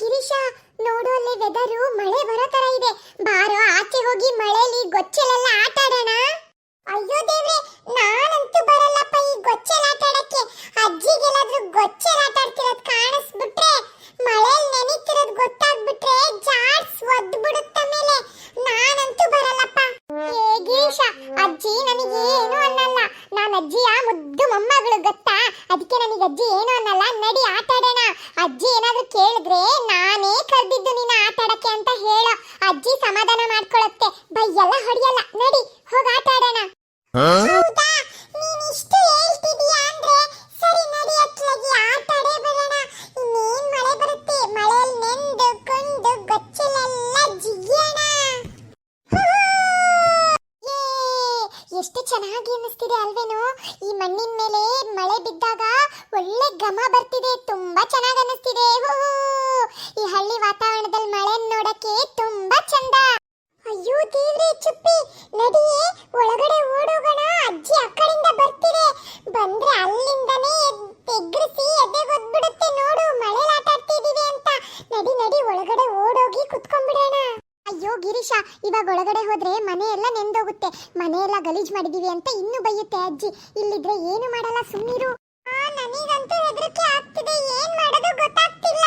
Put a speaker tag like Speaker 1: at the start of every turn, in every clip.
Speaker 1: ಗಿರೀಶ, ನೋಡು ಅಲ್ಲಿ ವೆದರು ಮಳೆ ಬರೋ ತರ ಇದೆ. ಬಾರೋ, ಆಚೆ ಹೋಗಿ ಮಳೆಲಿ ಗೊಚ್ಚಲೆಲ್ಲ ಆಟ ಆಡೋಣ ಅಯ್ಯೋ ದೇವ್ರೆ, ನಾನಂತೂ ಬರಲ್ಲಪ್ಪ ಈ ಗೊಚ್ಚಲ್ ಆಟ ಆಡಕ್ಕೆ ಅಜ್ಜಿಗೆಲ್ಲಾದ್ರೂ ಗೊಚ್ಚಲ್ ಆಟ ಆಡ್ತಿರೋದು ಕಾಣಿಸ್ಬಿಟ್ರೆ ಮಳೆಲ್ ನೆನಿತಿರೋದ್ ಗೊತ್ತಾಗ್ಬಿಟ್ರೆ ಜಾಡ್ಸ್ ಒದ್ದು ಬಿಡುತ್ತ ಮೇಲೆ ನಾನಂತೂ ಬರಲ್ಲಪ್ಪ ಏ ಗಿರೀಶ ಅಜ್ಜಿ ನನಗೆ ಏನು ಅನ್ನಲ್ಲ ನಾನು ಅಜ್ಜಿಯ ಮುದ್ದು ಮೊಮ್ಮಗಳು ಗೊತ್ತಾ ಅದಕ್ಕೆ ನನಗೆ ಅಜ್ಜಿ ಏನು ಅನ್ನಲ್ಲ ನಡಿ ಆಟ ಆಡೋಣ ಅಜ್ಜಿ ಏನಾದ್ರೂ ಕೇಳಿದ್ರೆ ನಾನೇ ಕರ್ದಿದ್ದು ನಿನ್ನ ಆಟ ಆಡಕ್ಕೆ ಅಂತ ಹೇಳೋ ಅಜ್ಜಿ ಸಮಾಧಾನ ಮಾಡ್ಕೊಳತ್ತೆ. ಬೈಯಲ್ಲ ಹೊಡಿಯಲ್ಲ. ನಡಿ ಹೋಗ ಆಟ ಆಡೋಣ. ಹೌದಾ? ನೀನು ಇಷ್ಟು ಹೇಳ್ತಿದೀಯ ಅಂದ್ರೆ ಸರಿ ನಡಿ ಅಟ್ಲಾಗಿ ಆಟ ಆಡೇ ಬರೋಣ. ಇನ್ನೇನ್ ಮಳೆ ಬರುತ್ತೆ? ಮಳೆಯಲ್ಲಿ ನೆಂದು ಕೊಂಡು ಗೊಚ್ಚಲೆಲ್ಲ ಜಿಗಿಯೋಣ. ಎಷ್ಟು ಚೆನ್ನಾಗಿ ಅನ್ನಿಸ್ತಿದೆ ಅಲ್ವೇನೋ? ಈ ಮಣ್ಣಿನ ಮೇಲೆ ಮಳೆ ಬಿದ್ದಾಗ ಒಳ್ಳೆ ಘಮ ಬರ್ತಿದೆ. ತುಂಬಾ ಚೆನ್ನಾಗಿ ಗಿರೀಶ ಇವಾಗ ಒಳಗಡೆ ಹೋದ್ರೆ ಮನೆ ಎಲ್ಲ ನೆಂದೋಗುತ್ತೆ. ಮನೆ ಎಲ್ಲ ಗಲೀಜ್ ಮಾಡಿದೀವಿ ಅಂತ ಇನ್ನು ಬೈಯುತ್ತೆ ಅಜ್ಜಿ. ಇಲ್ಲಿದ್ರೆ ಏನು ಮಾಡಲ್ಲ ಸುಮ್ಮನಿರು ನನಗಂತೂ ಹೆದರಿಕೆ ಆಗ್ತಿದೆ. ಏನ್ ಮಾಡೋದು ಗೊತ್ತಾಗ್ತಿಲ್ಲ.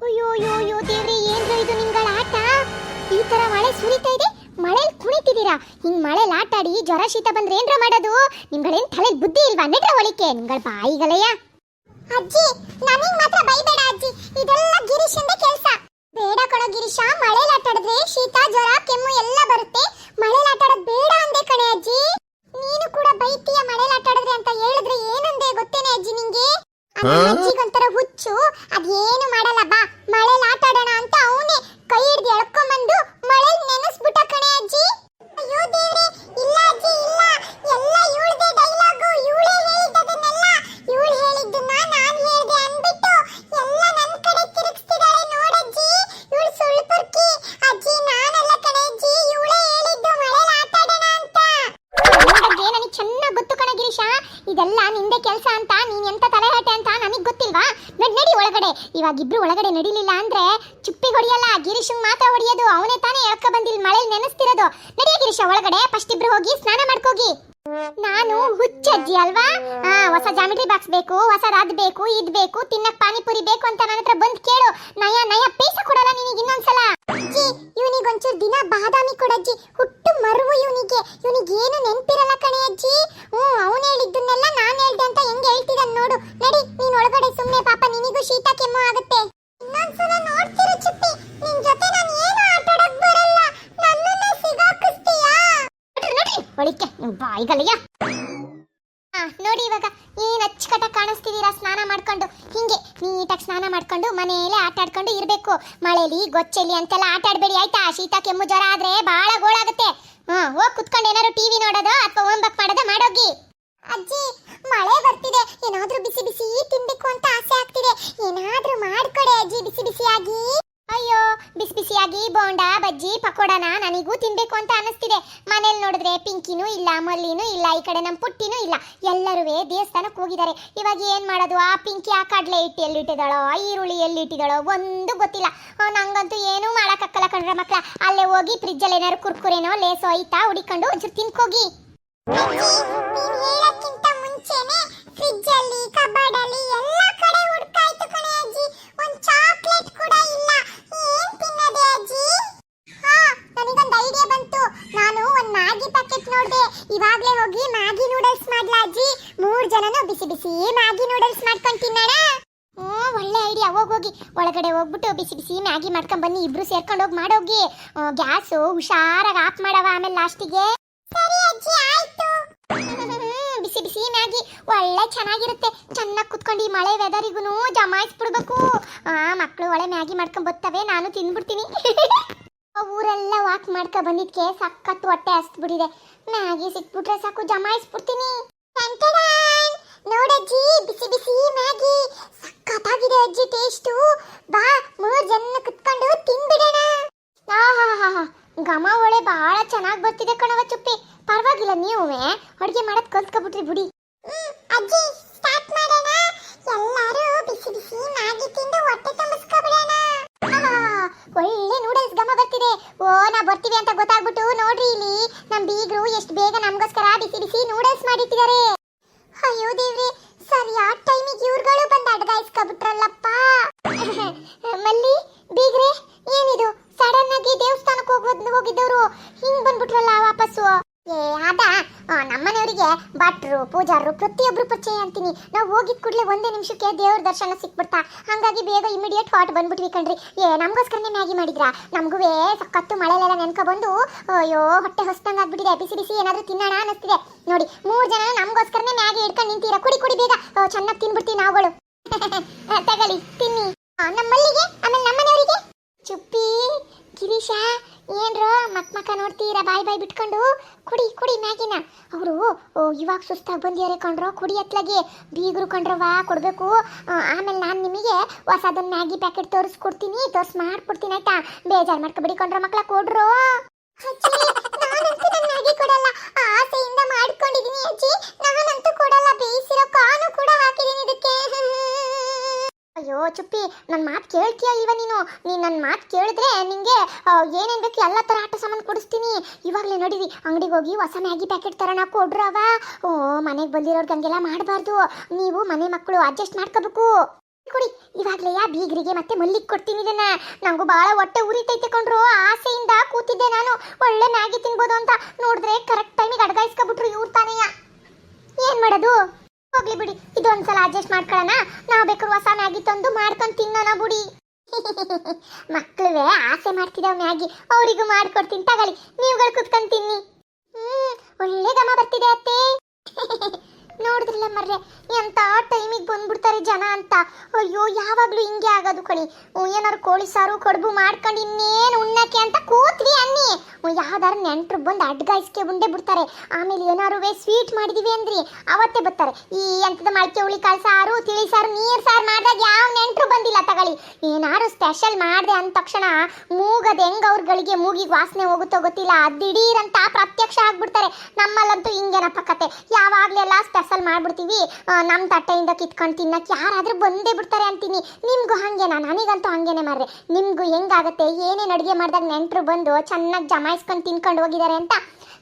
Speaker 1: ಅಯ್ಯೋ ಅಯ್ಯೋ ಅಯ್ಯೋ ದೇವ್ರೆ, ಏನ್ರ ಇದು ನಿಮ್ಗಳ ಆಟ? ಈ ತರ ಮಳೆ ಸುರಿತಾ ಇದೆ? ಮಳೆಲ್ ಕುಣಿತಿದ್ದೀರಾ? ಹಿಂಗ್ ಮಳೆಲ್ ಆಟ ಆಡಿ ಜ್ವರ ಶೀತ ಬಂದ್ರೆ ಏನ್ರ ಮಾಡೋದು? ನಿಮ್ಗಳೇನ್ ತಲೆ ಬುದ್ಧಿ ಇಲ್ವಾ ನೆಟ್ರ ಒಳಿಕೆ ನಿಮ್ಗಳ ಬಾಯಿಗಳೆಯ ಅಜ್ಜಿ, ನನಗ್ ಮಾತ್ರ ಬೈಬೇಡ ಅಜ್ಜಿ. ಇದೆಲ್ಲ ಗಿರೀಶಂದ ಕೆಲಸ. ಬೇಡ ಕಣೋ ಗಿರೀಶ ಮಳೆಲಿ ಆಟಾಡಿದ್ರೆ ಶೀತ ಜ್ವರ ಕೆಮ್ಮು ಎಲ್ಲ ಬರುತ್ತೆ. ಮಳೆಲಿ ಆಟ ಆಡೋದ್ ಬೇಡ ಅಂದೆ ಕಣೆ ಅಜ್ಜಿ. ನೀನು ಕೂಡ ಬೈತೀಯ ಮಳೆ ಆಟ ಆಡಿದ್ರೆ ಅಂತ ಹೇಳಿದ್ರೆ ಏನಂದೆ ಗೊತ್ತೇನೆ ಅಜ್ಜಿ ನಿಂಗೆ? ಅಜ್ಜಿಗೊಂಥರ ಹುಚ್ಚು ಅದೇನು ಮಾಡಲ್ಲ ಬಾ ಮಳೆಲ್ ಆಟ ಆಡೋಣ ಅಂತ ಅವನೇ ಕೈ ಹಿಡ್ದು ಇದೆಲ್ಲ ನಿಂದೆ ಕೆಲಸ ಅಂತ, ನೀನ್ ಎಂತ ತಲೆಹರಟೆ ಅಂತ ನನಗೆ ಗೊತ್ತಿಲ್ವಾ? ನಡ್, ನಡಿ ಒಳಗಡೆ. ಇವಾಗ ಇಬ್ರು ಒಳಗಡೆ ನಡಿಲಿಲ್ಲ ಅಂದ್ರೆ ಚುಪ್ಪಿ ಹೊಡಿಯಲ್ಲ, ಗಿರೀಶಂಗ್ ಮಾತ್ರ ಹೊಡಿಯೋದು, ಅವನೇ ತಾನೇ ಎಳ್ಕ ಬಂದಿಲ್ ಮಳೆ ನೆನೆಸ್ತಿರೋದು. ನಡಿಯ ಗಿರೀಶ, ಒಳಗಡೆ ಫಸ್ಟ್ ಇಬ್ರು ಹೋಗಿ ಸ್ನಾನ ಮಾಡ್ಕೋಗಿ. ನಾನು ಹುಚ್ಚಜ್ಜಿ ಅಲ್ವಾ? ಆ, ಹೊಸ ಜಾಮಿಟ್ರಿ ಬಾಕ್ಸ್ ಬೇಕು, ಹೊಸ ರಾದ್ ಬೇಕು ಇದ್ ಬೇಕು, ತಿನ್ನಕ್ ಪಾನಿಪುರಿ ಬೇಕು ಅಂತ ನನ್ನ ಹತ್ರ ಬಂದ್ ಕೇಳು. ನಯ ನಯ, ಪೇಸ ಕೊಡಲ್ಲ ನಿನಗೆ ಇನ್ನೊಂದ್ಸಲ. ಅಜ್ಜಿ ಇವನಿಗೆ ಒಂಚೂರು ದಿನ ಬಾದಾಮಿ ಕೊಡಜ್ಜಿ ಹುಟ್ಟು ಒಳಿಕೆ ನಿಮ್ ಬಾಯಿಗಲಯ್ಯ ನೋಡಿ ಇವಾಗ ಏನ್ ಅಚ್ಚುಕಟ್ಟ ಕಾಣಿಸ್ತಿದೀರಾ ಸ್ನಾನ ಮಾಡ್ಕೊಂಡು. ಹಿಂಗೆ ನೀಟಾಗಿ ಸ್ನಾನ ಮಾಡ್ಕೊಂಡು ಮನೆಯಲ್ಲೇ ಆಟ ಆಡ್ಕೊಂಡು ಇರಬೇಕು. ಮಳೆಲಿ, ಗೊಚ್ಚಲಿ ಅಂತೆಲ್ಲ ಆಟ ಆಡಬೇಡಿ, ಆಯ್ತಾ? ಶೀತ, ಕೆಮ್ಮು, ಜ್ವರ ಆದ್ರೆ ಬಹಳ ಗೋಳಾಗುತ್ತೆ. ಹಾ ಹೋಗ್ ಕುತ್ಕೊಂಡು ಏನಾದ್ರು ಟಿವಿ ನೋಡೋದು ಅಥವಾ ಹೋಮ್ವರ್ಕ್ ಮಾಡೋದು ಮಾಡೋಗಿ. ಅಜ್ಜಿ, ಮಳೆ ಬರ್ತಿದೆ. ಏನಾದ್ರೂ ಬಿಸಿ ಬಿಸಿ ತಿನ್ಬೇಕು ಅಂತ ಆಸೆ ಆಗ್ತಿದೆ. ಏನಾದ್ರೂ ಮಾಡ್ಕೊಡೆ ಅಜ್ಜಿ, ಬಿಸಿ ಬಿಸಿಯಾಗಿ. ಅಯ್ಯೋ ಬಿಸಿ ಬಿಸಿಯಾಗಿ ಬೋಂಡಾ, ಬಜ್ಜಿ, ಪಕೋಡನ ನನಗೂ ತಿನ್ಬೇಕು ಅಂತ ಅನಿಸ್ತಿದೆ ಮನೇಲಿ ನೋಡಿದ್ರೆ ಪಿಂಕಿನೂ ಇಲ್ಲ, ಮಲ್ಲಿನೂ ಇಲ್ಲ, ಈ ಕಡೆ ನಮ್ಮ ಪುಟ್ಟಿನೂ ಇಲ್ಲ. ಎಲ್ಲರೂ ದೇವಸ್ಥಾನಕ್ಕೆ ಹೋಗಿದ್ದಾರೆ ಇವಾಗ ಏನು ಮಾಡೋದು? ಆ ಪಿಂಕಿ ಆ ಕಡಲೆ ಹಿಟ್ಟು ಎಲ್ಲಿಟ್ಟಿದ್ದಾಳೋ ಆ ಈರುಳ್ಳಿ ಎಲ್ಲಿಟ್ಟಿದ್ದಾಳೋ ಒಂದು ಗೊತ್ತಿಲ್ಲ. ನಂಗಂತೂ ಏನೂ ಮಾಡೋಕ್ಕಲ್ಲ ಕಣ್ರ ಮಕ್ಕಳ ಅಲ್ಲೇ ಹೋಗಿ ಫ್ರಿಜ್ಜಲ್ಲಿ ಏನಾದ್ರು ಕುರ್ಕುರೇನೋ, ಲೇಸೋ ಐತಾ ಹುಡಿಕೊಂಡು ಒಂಚೂರು ತಿನ್ಕೋಗಿ. ಮುಂಚೆನೆ ಫ್ರಿಜ್ ಅಲ್ಲಿ ಕಬರ್ಡ್ ಎಲ್ಲ ಇವಾಗ್ಲೇ ಹೋಗಿ ಮ್ಯಾಗಿ ನೂಡಲ್ಸ್ ಮಾಡ್ಲಾ ಅಜ್ಜಿ. ಮೂರ್ ಜನನು ಬಿಸಿ ಬಿಸಿ ಮ್ಯಾಗಿ ನೂಡಲ್ಸ್ ಮಾಡ್ಕೊಂಡ್ ತಿನ್ನೋಣ. ಓ ಒಳ್ಳೆ ಐಡಿಯಾ ಹೋಗೋಗಿ ಒಳಗಡೆ ಹೋಗ್ಬಿಟ್ಟು ಬಿಸಿ ಬಿಸಿ ಮ್ಯಾಗಿ ಮಾಡ್ಕೊಂಡ್ ಬನ್ನಿ. ಇಬ್ರು ಸೇರ್ಕೊಂಡು ಹೋಗಿ ಮಾಡೋಗಿ. ಗ್ಯಾಸು ಹುಷಾರಾಗಿ ಆಫ್ ಮಾಡವ ಆಮೇಲೆ ಲಾಸ್ಟಿಗೆ ಮ್ಯಾಗಿ ಒಳ್ಳೆ ಚೆನ್ನಾಗಿರುತ್ತೆ. ಚೆನ್ನಾಗಿ ಕುತ್ಕೊಂಡು ಈ ಮಳೆ ವೆದರಿಗೂ ಜಮಾಯಿಸ್ಬಿಡ್ಬೇಕು. ಆ ಮಕ್ಕಳು ಒಳ್ಳೆ ಮ್ಯಾಗಿ ಮಾಡ್ಕೊಂಡ್ ಬರ್ತವೆ ನಾನು ತಿಂದ್ಬಿಡ್ತೀನಿ ಊರೆಲ್ಲ ವಾಕ್ ಮಾಡ್ಕೊ ಬಂದಿದ್ಕೆ ಸಖತ್ ಹೊಟ್ಟೆ ಹಸ್ಬಿಟ್ಟಿದೆ ಮ್ಯಾಗಿ ಸಿಕ್ಬಿಟ್ರೆ ಸಾಕು, ಜಮಾಯಿಸ್ಬಿಡ್ತೀನಿ. ನೋಡಜ್ಜಿ ಬಿಸಿ ಬಿಸಿ ಮ್ಯಾಗಿ. ಸಖತ್ತಾಗಿದೆ ಅಜ್ಜಿ ಟೇಸ್ಟು ಬಾ, ಮೂರು ಜನ ಕುತ್ಕೊಂಡು ತಿನ್ಬಿಡೋಣ. ಆಹಾಹಾಹಾ. ಘಮ ಒಳ್ಳೆ ಬಹಳ ಚೆನ್ನಾಗಿ ಬರ್ತಿದೆ ಕಣವ ಚುಪ್ಪಿ. ಪರವಾಗಿಲ್ಲ, ನೀವೇ ಅಡುಗೆ ಮಾಡೋದು ಕಲ್ತ್ಕೊಬಿಟ್ರಿ ಬಿಡಿ. ಅಜ್ಜಿ ಸ್ಟಾರ್ಟ್ ಮಾಡೋಣ. ಎಲ್ಲರೂ ಬಿಸಿ ಬಿಸಿ ಮ್ಯಾಗಿ ತಿಂದು ಹೊಟ್ಟೆ ತುಂಬಿಸ್ಕೊಬಿಡೋಣ. ಒಳ್ಳೆ ನೂಡಲ್ಸ್ ಗಮ ಬರ್ತಿದೆ. ಓ, ನಾ ಬರ್ತೀವಿ ಅಂತ ಗೊತ್ತಾಗ್ಬಿಟ್ಟು ನೋಡ್ರಿ ಇಲ್ಲಿ. ನಮ್ಮ ಬೀಗರು ಎಷ್ಟು ಬೇಗ ನಮಗೋಸ್ಕರ ಬಿಸಿ ಬಿಸಿ ನೂಡಲ್ಸ್ ಮಾಡಿಟ್ಟಿದ್ದಾರೆ ಅಯ್ಯೋ ದೇವ್ರಿ ಸರಿಯಾದ ಟೈಮಿಗೆ ಇವ್ರುಗಳು ಬಂದು ಅಡ್ಗಾಯಿಸ್ಕೊಬಿಟ್ರಲ್ಲಪ್ಪ. ಮಲ್ಲಿ, ಬೀಗ್ರೆ, ಏನಿದು? ಸಡನ್ ಆಗಿ ದೇವಸ್ಥಾನಕ್ಕೆ ಹೋಗೋದು ಹೋಗಿದ್ದವರು ಹಿಂಗ್ ಬಂದ್ಬಿಟ್ರಲ್ಲ ವಾಪಸ್ಸು. ಏ ಅದ ನಮ್ಮನೆಯವರಿಗೆ ಭಟ್ರು, ಪೂಜಾರರು, ಪ್ರತಿಯೊಬ್ರು ಪರಿಚಯ ಅಂತೀನಿ. ನಾವು ಹೋಗಿದ್ ಕೂಡಲೇ ಒಂದೇ ನಿಮಿಷಕ್ಕೆ ದೇವ್ರ ದರ್ಶನ ಸಿಕ್ಬಿಡ್ತಾ. ಹಂಗಾಗಿ ಬೇಗ ಇಮಿಡಿಯೇಟ್ ಹಾಟ್ ಬಂದ್ಬಿಟ್ವಿ ಕಣ್ರಿ. ಏ ನಮಗೋಸ್ಕರನೇ ಮ್ಯಾಗಿ ಮಾಡಿದ್ರ? ನಮಗೂ ಸಖತ್ತು ಮಳೆಲೆಲ್ಲ ನೆನ್ಕೊಬಂದು, ಅಯ್ಯೋ, ಹೊಟ್ಟೆ ಹೊಸ್ತಂಗ್ ಆಗ್ಬಿಟ್ಟಿದೆ. ಬಿಸಿ ಬಿಸಿ ಏನಾದ್ರೂ ತಿನ್ನೋಣ ಅನ್ನಿಸ್ತಿದೆ. ನೋಡಿ, ಮೂರ್ ಜನ ನಮಗೋಸ್ಕರನೇ ಮ್ಯಾಗಿ ಹಿಡ್ಕೊಂಡು ನಿಂತೀರಾ? ಕುಡಿ ಕುಡಿ ಬೇಗ. ಚೆನ್ನಾಗಿ ತಿನ್ಬಿಡ್ತೀವಿ ನಾವುಗಳು. ತಗೊಳ್ಳಿ, ತಿನ್ನಿ. ನಮ್ಮಲ್ಲಿಗೆ? ನಮ್ಮ ಮಲ್ಲಿಗೆ ಆಮೇಲೆ ನಮ್ಮನೆಯವರಿಗೆ? ಚುಪ್ಪಿ ಗಿರೀಶ, ಏನ್ರೋ ಮಕ್ ನೋಡ್ತೀರಾ, ಬಾಯ್ ಬಾಯ್ ಬಿಟ್ಕೊಂಡು, ಕುಡಿ ಕುಡಿ ಮ್ಯಾಗಿನ. ಅವರು ಇವಾಗ ಸುಸ್ತಾಗಿ ಬಂದಿದ್ದಾರೆ ಕಂಡ್ರೋ ಕುಡಿ ಅತ್ಲಾಗೆ. ಬೀಗರು ಕಂಡ್ರವಾ ಕೊಡಬೇಕು. ಆಮೇಲೆ ನಾನು ನಿಮಗೆ ಹೊಸದೊಂದು ಮ್ಯಾಗಿ ಪ್ಯಾಕೆಟ್ ತೋರಿಸ್ಕೊಡ್ತೀನಿ, ತೋರ್ಸ್ ಮಾಡ್ಕೊಡ್ತೀನಿ ಆಯ್ತಾ? ಬೇಜಾರು ಮಾಡ್ಕೊಬಿಡಿ ಕೊಂಡ್ರ ಮಕ್ಳ, ಕೊಡ್ರು ನಾನಂತೂ ನನ್ನ ಮ್ಯಾಗಿ ಕೊಡಲ್ಲ ಆಸೆಯಿಂದ ಮಾಡ್ಕೊಂಡಿದೀನಿ ಅಜ್ಜಿ ನಾನಂತೂ ಕೊಡಲ್ಲ ಬೇಯಿಸಿರೋ ಕಾನು ಕೂಡ ಹಾಕಿದೀನಿ ಇದಕ್ಕೆ ಅಯ್ಯೋ ಚುಪ್ಪಿ ನನ್ನ ಮಾತು ಕೇಳ್ತೀಯ ಇಲ್ವಾ ನೀನು? ನೀನು ನನ್ನ ಮಾತು ಕೇಳಿದ್ರೆ ನಿಂಗೆ ಏನೇನ್ ಬೇಕು ಎಲ್ಲ ಥರ ಆಟ ಸಾಮಾನು ಕೊಡಿಸ್ತೀನಿ. ಇವಾಗಲೇ ನೋಡಿರಿ ಅಂಗಡಿಗೆ ಹೋಗಿ ಹೊಸ ಮ್ಯಾಗಿ ಪ್ಯಾಕೆಟ್ ತರೋಣ ಕೊಡ್ರವ ಓ, ಮನೆಗೆ ಬಂದಿರೋರ್ಗೆ ಹಂಗೆಲ್ಲ ಮಾಡಬಾರ್ದು. ನೀವು ಮನೆ ಮಕ್ಕಳು ಅಡ್ಜಸ್ಟ್ ಮಾಡ್ಕೋಬೇಕು. ಕೊಡಿ ಇವಾಗಲೇ ಯಾ ಬೀಗರಿಗೆ ಮತ್ತೆ ಮಲ್ಲಿಗೆ ಕೊಡ್ತೀನಿ ಇದನ್ನ. ನಂಗೂ ಭಾಳ ಹೊಟ್ಟೆ ಉರಿತೈತೆ ಕೊಂಡ್ರು ಆಸೆಯಿಂದ ಕೂತಿದ್ದೆ ನಾನು. ಒಳ್ಳೆ ಮ್ಯಾಗಿ ತಿನ್ಬೋದು ಅಂತ ನೋಡಿದ್ರೆ ಕರೆಕ್ಟ್ ಟೈಮಿಗೆ ಅಡ್ಗಾಯಿಸ್ಕೊಬಿಟ್ರು ಇವ್ರು ತಾನೆಯ? ಏನು ಮಾಡೋದು? ಹೋಗ್ಲಿ ಬಿಡಿ. ಇದೊಂದ್ಸಲ ಅಡ್ಜಸ್ಟ್ ಮಾಡ್ಕೊಳ್ಳೋಣ ನಾವು ಬೇಕಾದ್ರೆ ಹೊಸ ಮ್ಯಾಗಿ ತಂದು ಮಾಡ್ಕೊಂಡು ತಿನ್ನೋಣ ಬಿಡಿ. ಮಕ್ಕಳುವೆ ಆಸೆ ಮಾಡ್ತಿದ್ದಾವ ಮ್ಯಾಗಿ. ಅವರಿಗೂ ಮಾಡ್ಕೊಡ್ತೀನಿ. ತಗೊಳ್ಳಿ. ನೀವುಗಳು ಕುತ್ಕೊಂಡು ತಿನ್ನಿ. ಒಳ್ಳೆ ಗಮ ಬರ್ತಿದೆ ಅತ್ತೆ. ನೋಡಿದ್ರಲ್ಲ ಮರ್ರೆ, ಎಂತ ಟೈಮಿಗೆ ಬಂದ್ಬಿಡ್ತಾರೆ ಜನ ಅಂತ. ಅಯ್ಯೋ, ಯಾವಾಗ್ಲೂ ಹಿಂಗೆ ಆಗೋದು ಕಣಿ. ಏನಾರು ಕೋಳಿ ಸಾರು, ಕಡುಬು ಮಾಡ್ಕೊಂಡು ಇನ್ನೇನು ಉಣ್ಣಕ್ಕೆ ಅಂತ ಕೂತ್ವಿ ಅನ್ನಿ. ಯಾವ್ದಾರು ನೆಂಟ್ರು ಬಂದು ಅಡ್ಗಾಯಿಸ್ಕೆ ಉಂಡೆ ಬಿಡ್ತಾರೆ. ಆಮೇಲೆ ಏನಾರು ಸ್ವೀಟ್ ಮಾಡಿದೀವಿ ಅಂದ್ರಿ. ಅವತ್ತೇ ಬರ್ತಾರೆ. ಈ ಅಂತದ ಮಳಕೆ ಹುಳಿ ಕಾಳು ಸಾರು ತಿಳಿ ಸಾರು ನೀರ್ ಸಾರು ಮಾಡಿದಾಗ ಯಾವ ನೆಂಟ್ರು ಬಂದಿಲ್ಲ ತಗೊಳ್ಳಿ. ಏನಾರು ಸ್ಪೆಷಲ್ ಮಾಡಿದೆ ಅಂದ ತಕ್ಷಣ ಮೂಗದ ಹೆಂಗ್ ಅವ್ರಗಳಿಗೆ ಮೂಗಿಗೆ ವಾಸನೆ ಹೋಗುತ್ತೋ ಗೊತ್ತಿಲ್ಲ. ದಿಢೀರ್ ಅಂತ ಪ್ರತ್ಯಕ್ಷ ಆಗ್ಬಿಡ್ತಾರೆ. ನಮ್ಮಲ್ಲಂತೂ ಹಿಂಗೇನಪ್ಪ ಕತೆ. ಯಾವಾಗ್ಲೆಲ್ಲ ಸ್ಪೆಷಲ್ ಮಾಡ್ಬಿಡ್ತೀವಿ. ಆ, ನಮ್ ತಟ್ಟೆಯಿಂದ ಕಿತ್ಕೊಂಡು ತಿನ್ನಕ್ಕೆ ಯಾರಾದ್ರೂ ಬಂದೇ ಬಿಡ್ತಾರೆ ಅಂತೀನಿ. ನಿಮ್ಗೂ ಹಾಗೇನಾ? ನನಗಂತೂ ಹಂಗೇನೆ ಮಾರ್ರೆ. ನಿಮ್ಗೂ ಹೆಂಗಾಗತ್ತೆ? ಏನೇನು ಅಡುಗೆ ಮಾಡಿದಾಗ ನೆಂಟರು ಬಂದು ಚೆನ್ನಾಗಿ ಜಮಾಯಿಸ್ಕೊಂಡು ತಿನ್ಕೊಂಡು ಹೋಗಿದ್ದಾರೆ ಅಂತ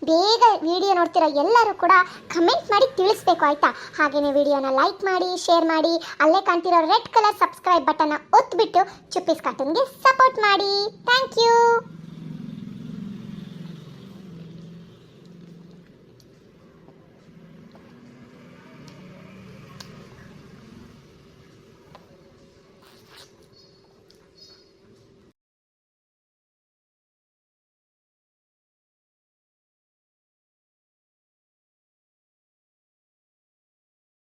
Speaker 1: ಬೇಗ ವಿಡಿಯೋ ನೋಡ್ತಿರೋ ಎಲ್ಲರೂ ಕೂಡ ಕಮೆಂಟ್ ಮಾಡಿ ತಿಳಿಸ್ಬೇಕು. ಆಯ್ತಾ? ಹಾಗೆಯೇ ವಿಡಿಯೋನ ಲೈಕ್ ಮಾಡಿ ಶೇರ್ ಮಾಡಿ, ಅಲ್ಲೇ ಕಾಣ್ತಿರೋ ರೆಡ್ ಕಲರ್ ಸಬ್ಸ್ಕ್ರೈಬ್ ಬಟನ್ನ ಒತ್ಬಿಟ್ಟು ಚುಪ್ಪಿಸ್ ಕಾರ್ಟೂನ್ಗೆ ಸಪೋರ್ಟ್ ಮಾಡಿ. Thank you